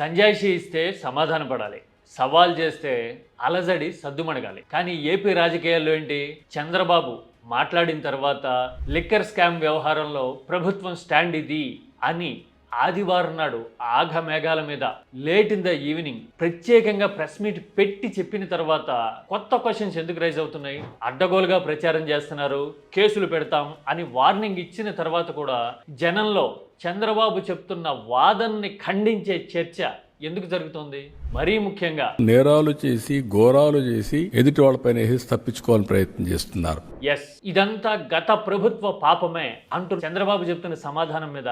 సంజాయిషి ఇస్తే సమాధాన పడాలి. సవాల్ చేస్తే అలజడి సద్దుమణగాలి. కానీ ఏపీ రాజకీయాల్లో ఏంటి? చంద్రబాబు మాట్లాడిన తర్వాత లిక్కర్ స్కామ్ వ్యవహారంలో ప్రభుత్వం స్టాండ్ ఇది అని ఆదివారం నాడు ఆఘ మేఘాల మీద లేట్ ఇన్ ద ఈవినింగ్ ప్రత్యేకంగా ప్రెస్ మీట్ పెట్టి చెప్పిన తర్వాత కొత్త క్వశ్చన్స్ ఎందుకు రైజ్ అవుతున్నాయి? అడ్డగోలుగా ప్రచారం చేస్తున్నారు కేసులు పెడతాం అని వార్నింగ్ ఇచ్చిన తర్వాత కూడా జనంలో చంద్రబాబు చెప్తున్న వాదనని ఖండించే చర్చ ఎందుకు జరుగుతోంది? మరీ ముఖ్యంగా. నేరాలు చేసి ఘోరాలు చేసి ఎదుటి వాళ్ళపైన వేసి తప్పించుకోవాలని ప్రయత్నం చేస్తున్నారు. ఎస్ ఇదంతా గత ప్రభుత్వ పాపమే అంటూ చంద్రబాబు చెప్తున్న సమాధానం మీద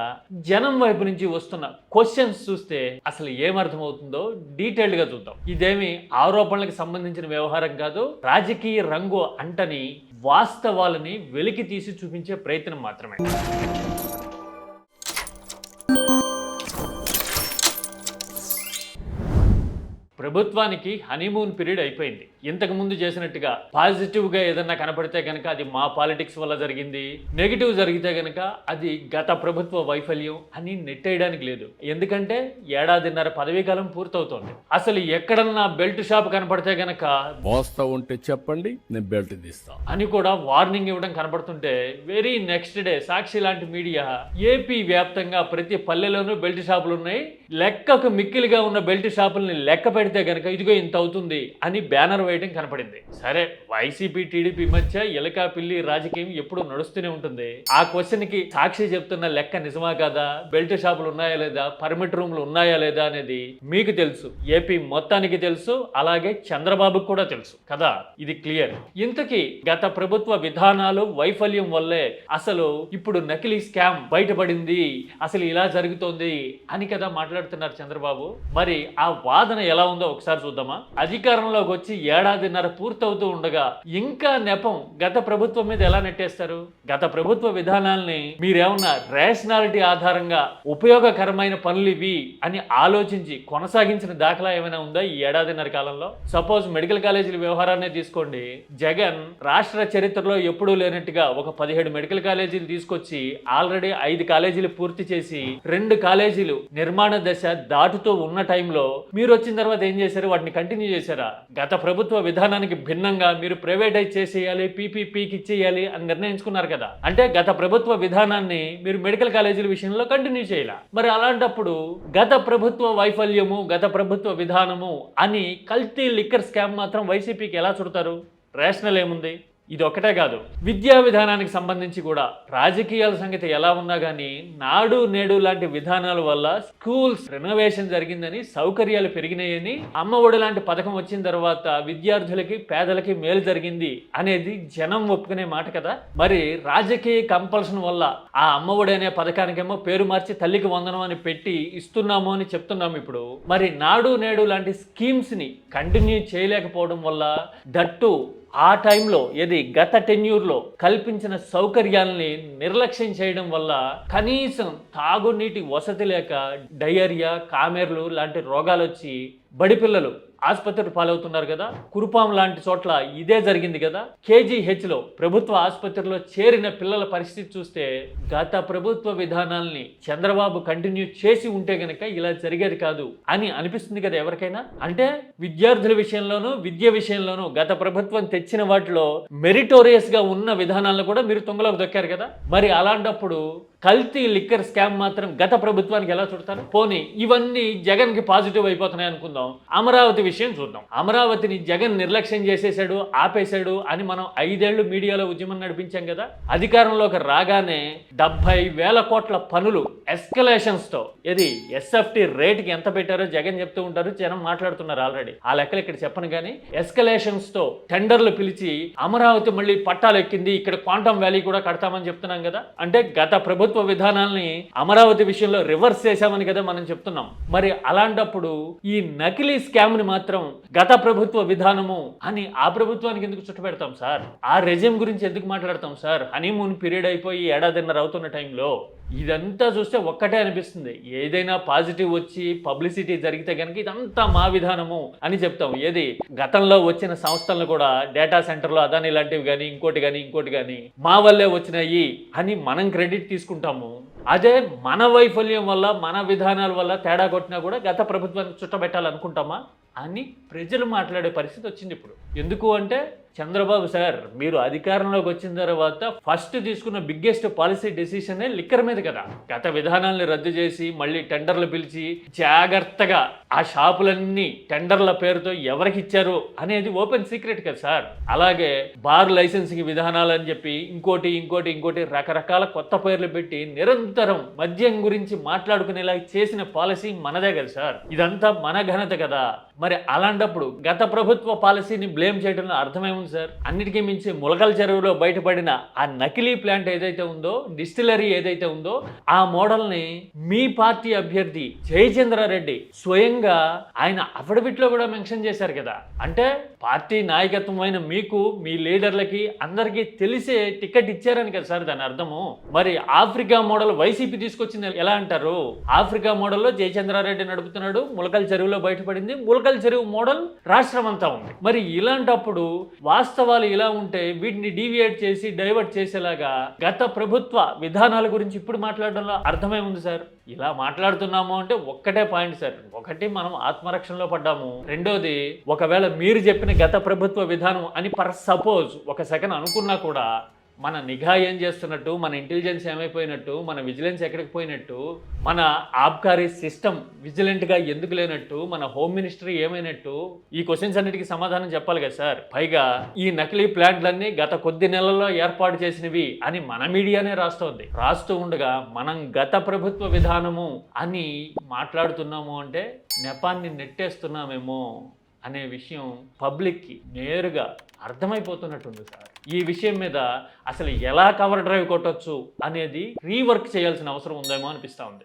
జనం వైపు నుంచి వస్తున్న క్వశ్చన్స్ చూస్తే అసలు ఏమర్థమవుతుందో డీటెయిల్డ్గా చూద్దాం. ఇదేమి ఆరోపణలకు సంబంధించిన వ్యవహారం కాదు రాజకీయ రంగు అంటని వాస్తవాలని వెలికి తీసి చూపించే ప్రయత్నం మాత్రమే. ప్రభుత్వానికి హనీమూన్ పీరియడ్ అయిపోయింది. ఇంతకు ముందు చేసినట్టుగా పాజిటివ్గా ఏదన్నా కనపడితే కనుక అది మా పాలిటిక్స్ వల్ల జరిగింది. నెగిటివ్ జరిగితే కనుక అది గత ప్రభుత్వ వైఫల్యం అని నెట్టేయడానికి లేదు. ఎందుకంటే ఏడాదిన్నర పదవీ కాలం పూర్తవుతోంది. అసలు ఎక్కడన్నా బెల్ట్ షాప్ కనపడితే గనక మోస్తా ఉంటే చెప్పండి నేను బెల్ట్ తీస్తాను. అని కూడా వార్నింగ్ ఇవ్వడం కనపడుతుంటే వెరీ నెక్స్ట్ డే సాక్షి లాంటి మీడియా ఏపీ వ్యాప్తంగా ప్రతి పల్లెలోనూ బెల్ట్ షాపులు ఉన్నాయి లెక్కకు మిక్కిలిగా ఉన్న బెల్ట్ షాపుల్ని లెక్క పెడితే గనక ఇదిగో ఇంత అవుతుంది అని బ్యానర్ వేయడం కనపడింది. సరే వైసీపీ టీడీపీ మధ్య ఎలకా పిల్లి రాజకీయం ఎప్పుడు నడుస్తూనే ఉంటుంది. ఆ క్వశ్చన్కి సాక్షి చెప్తున్న లెక్క నిజమా కాదా? బెల్ట్ షాపులు ఉన్నాయా లేదా? పర్మిట్ రూమ్లు ఉన్నాయా లేదా అనేది మీకు తెలుసు. ఏపీ మొత్తానికి తెలుసు అలాగే చంద్రబాబుకు కూడా తెలుసు. కదా? ఇది క్లియర్. ఇంతకీ గత ప్రభుత్వ విధానాలు వైఫల్యం వల్లే అసలు ఇప్పుడు నకిలీ స్కామ్ బయటపడింది అసలు ఇలా జరుగుతోంది అని కదా మాట్లాడుతున్నారు చంద్రబాబు. మరి ఆ వాదన ఎలా ఉందో ఒకసారి చూద్దామా? అధికారంలోకి వచ్చి ఏడాదిన్నర పూర్తవుతూ ఉండగా ఇంకా నెపం గత ప్రభుత్వం మీద ఎలా నెట్టేస్తారు? గత ప్రభుత్వ విధానాల్ని మీరేమన్నా రేషనాలిటీ ఆధారంగా ఉపయోగకరమైన పనులు ఇవి అని ఆలోచించి కొనసాగించిన దాఖలా ఏమైనా ఉందా ఈ ఏడాదిన్నర కాలంలో? సపోజ్ మెడికల్ కాలేజీల వ్యవహారాన్ని తీసుకోండి. జగన్ రాష్ట్ర చరిత్రలో ఎప్పుడూ లేనట్టుగా ఒక పదిహేడు మెడికల్ కాలేజీలు తీసుకొచ్చి ఆల్రెడీ ఐదు కాలేజీలు పూర్తి చేసి రెండు కాలేజీలు నిర్మాణ దశ దాటుతూ ఉన్న టైంలో మీరు వచ్చిన తర్వాత ఏం చేశారు? వాటిని కంటిన్యూ చేశారా? గత ప్రభుత్వ విధానానికి భిన్నంగా మీరు ప్రైవేటైజ్ చేసేయాలి పీపీపీకి ఇచ్చేయాలి అని నిర్ణయించుకున్నారు కదా. అంటే గత ప్రభుత్వ విధానాన్ని మీరు మెడికల్ కాలేజీల విషయంలో కంటిన్యూ చేయాల? మరి అలాంటప్పుడు గత ప్రభుత్వ వైఫల్యము గత ప్రభుత్వ విధానము అని కల్తీ లిక్కర్ స్కామ్ మాత్రం వైసీపీకి ఎలా చుడతారు? రేషనల్ ఏముంది? ఇది ఒకటే కాదు. విద్యా విధానానికి సంబంధించి కూడా రాజకీయాల సంగతి ఎలా ఉన్నా కానీ నాడు నేడు లాంటి విధానాల వల్ల స్కూల్స్ రెనోవేషన్ జరిగిందని సౌకర్యాలు పెరిగినాయని అమ్మ ఒడి లాంటి పథకం వచ్చిన తర్వాత విద్యార్థులకి పేదలకి మేలు జరిగింది అనేది జనం ఒప్పుకునే మాట కదా? మరి రాజకీయ కంపల్షన్ వల్ల ఆ అమ్మ ఒడి అనే పథకానికేమో పేరు మార్చి తల్లికి వందనం అని పెట్టి ఇస్తున్నాము అని చెప్తున్నాము ఇప్పుడు. మరి నాడు నేడు లాంటి స్కీమ్స్ని కంటిన్యూ చేయలేకపోవడం వల్ల దట్టు ఆ టైంలో ఏది గత టెన్యూర్లో కల్పించిన సౌకర్యాల్ని నిర్లక్ష్యం చేయడం వల్ల కనీసం తాగునీటి వసతి లేక డయేరియా కామెర్లు లాంటి రోగాలు వచ్చి బడిపిల్లలు ఆసుపత్రి పాలవుతున్నారు కదా. కురుపాం లాంటి చోట్ల ఇదే జరిగింది కదా. కేజీహెచ్లో ప్రభుత్వ ఆసుపత్రిలో చేరిన పిల్లల పరిస్థితి చూస్తే గత ప్రభుత్వ విధానాల్ని చంద్రబాబు కంటిన్యూ చేసి ఉంటే గనక ఇలా జరిగేది కాదు అని అనిపిస్తుంది కదా ఎవరికైనా. అంటే విద్యార్థుల విషయంలోనూ విద్య విషయంలోనూ గత ప్రభుత్వం తెచ్చిన వాటిలో మెరిటోరియస్గా ఉన్న విధానాలను కూడా మీరు తొంగలోకి దొక్కారు కదా. మరి అలాంటప్పుడు కల్తీ లిక్కర్ స్కామ్ మాత్రం గత ప్రభుత్వానికి ఎలా చూడతారు? పోనీ ఇవన్నీ జగన్కి పాజిటివ్ అయిపోతున్నాయి అనుకుందాం. అమరావతి విషయం చూద్దాం. అమరావతిని జగన్ నిర్లక్ష్యం చేసేసాడు ఆపేశాడు అని మనం ఐదేళ్ళు మీడియాలో ఉద్యమం నడిపించాం కదా? అధికారంలోకి రాగానే డెబ్బై వేల కోట్ల పనులు ఎస్కలేషన్స్తో ఇది ఎస్ఎఫ్టి రేట్కి ఎంత పెట్టారో జగన్ చెప్తూ ఉంటారు జనం మాట్లాడుతున్నారు ఆల్రెడీ. ఆ లెక్కలు ఇక్కడ చెప్పను కానీ ఎస్కలేషన్స్తో టెండర్లు పిలిచి అమరావతి మళ్ళీ పట్టాలు ఎక్కింది ఇక్కడ క్వాంటమ్ వ్యాలీ కూడా కడతామని చెప్తున్నాం కదా? అంటే గత ప్రభుత్వం ప్రభుత్వ విధానాల్ని అమరావతి విషయంలో రివర్స్ చేశామని కదా మనం చెప్తున్నాం. మరి అలాంటప్పుడు ఈ నకిలీ స్కామ్ని మాత్రం గత ప్రభుత్వ విధానము అని ఆ ప్రభుత్వానికి ఎందుకు చుట్టపెడతాం సార్? ఆ రెజ్యూమ్ గురించి ఎందుకు మాట్లాడతాం సార్? హనీమూన్ పీరియడ్ అయిపోయి ఏడాదిన్నర అవుతున్న టైంలో ఇదంతా చూస్తే ఒక్కటే అనిపిస్తుంది. ఏదైనా పాజిటివ్ వచ్చి పబ్లిసిటీ జరిగితే కనుక ఇదంతా మా విధానము అని చెప్తాం. ఏది? గతంలో వచ్చిన సంస్థలను కూడా డేటా సెంటర్లో అదాని లాంటివి కానీ ఇంకోటి కానీ ఇంకోటి కానీ మా వల్లే వచ్చినాయి అని మనం క్రెడిట్ తీసుకుంటాము. అదే మన వైఫల్యం వల్ల మన విధానాల వల్ల తేడా కొట్టినా కూడా గత ప్రభుత్వానికి చుట్టబెట్టాలనుకుంటామా? అని ప్రజలు మాట్లాడే పరిస్థితి వచ్చింది ఇప్పుడు. ఎందుకు అంటే చంద్రబాబు సార్ మీరు అధికారంలోకి వచ్చిన తర్వాత ఫస్ట్ తీసుకున్న బిగ్గెస్ట్ పాలసీ డెసిషనే లిక్కర్ మీద కదా. గత విధానాల్ని రద్దు చేసి మళ్ళీ టెండర్లు పిలిచి జాగ్రత్తగా ఆ షాపులన్నీ టెండర్ల పేరుతో ఎవరికి ఇచ్చారు అనేది ఓపెన్ సీక్రెట్ కదా సార్. అలాగే బార్ లైసెన్సింగ్ విధానాలు అని చెప్పి ఇంకోటి ఇంకోటి ఇంకోటి రకరకాల కొత్త పేర్లు పెట్టి నిరంతరం మద్యం గురించి మాట్లాడుకునేలా చేసిన పాలసీ మనదే కదా సార్. ఇదంతా మన ఘనత కదా. మరి అలాంటప్పుడు గత ప్రభుత్వ పాలసీని బ్లేమ్ చేయడంలో అర్థమేముంది సార్? అన్నిటికీ మించి ములకల చెరువులో బయటపడిన ఆ నకిలీ ప్లాంట్ ఏదైతే ఉందో డిస్టిలరీ ఏదైతే ఉందో ఆ మోడల్ని మీ పార్టీ అభ్యర్థి జయచంద్రారెడ్డి స్వయంగా ఆయన అఫిడవిట్లో కూడా మెన్షన్ చేశారు కదా. అంటే పార్టీ నాయకత్వమైన మీకు మీ లీడర్లకి అందరికీ తెలిసే టికెట్ ఇచ్చారని కదా సార్ దాని అర్థము. మరి ఆఫ్రికా మోడల్ వైసీపీ తీసుకొచ్చింది ఎలా అంటారు? ఆఫ్రికా మోడల్లో జయచంద్రారెడ్డి నడుపుతున్నాడు ములకల చెరువులో బయటపడింది ములక చెరువు మోడల్ రాష్ట్రం అంతా ఉంది. మరి ఇలాంటప్పుడు వాస్తవాలు ఇలా ఉంటే వీటిని డీవియేట్ చేసి డైవర్ట్ చేసేలాగా గత ప్రభుత్వ విధానాల గురించి ఇప్పుడు మాట్లాడడంలో అర్థమే ఉంది సార్. ఇలా మాట్లాడుతున్నాము అంటే ఒక్కటే పాయింట్ సార్. ఒకటి మనం ఆత్మరక్షణలో పడ్డాము. రెండోది ఒకవేళ మీరు చెప్పిన గత ప్రభుత్వ విధానం అని పర్ సపోజ్ ఒక సెకండ్ అనుకున్నా కూడా మన నిఘా ఏం చేస్తున్నట్టు మన ఇంటెలిజెన్స్ ఏమైపోయినట్టు మన విజిలెన్స్ ఎక్కడికి పోయినట్టు మన ఆబ్కారీ సిస్టమ్ విజిలెంట్గా ఎందుకు లేనట్టు మన హోమ్ మినిస్ట్రీ ఏమైనట్టు ఈ క్వశ్చన్స్ అన్నిటికీ సమాధానం చెప్పాలి కదా సార్. పైగా ఈ నకిలీ ప్లాంట్లన్నీ గత కొద్ది నెలల్లో ఏర్పాటు చేసినవి అని మన మీడియానే రాస్తోంది. రాస్తూ ఉండగా మనం గత ప్రభుత్వ విధానము అని మాట్లాడుతున్నాము అంటే నెపాన్ని నెట్టేస్తున్నామేమో అనే విషయం పబ్లిక్కి నేరుగా అర్థమైపోతున్నట్టుంది సార్. ఈ విషయం మీద అసలు ఎలా కవర్ డ్రైవ్ కొట్టచ్చు అనేది రీవర్క్ చేయాల్సిన అవసరం ఉందేమో అనిపిస్తూ ఉంది.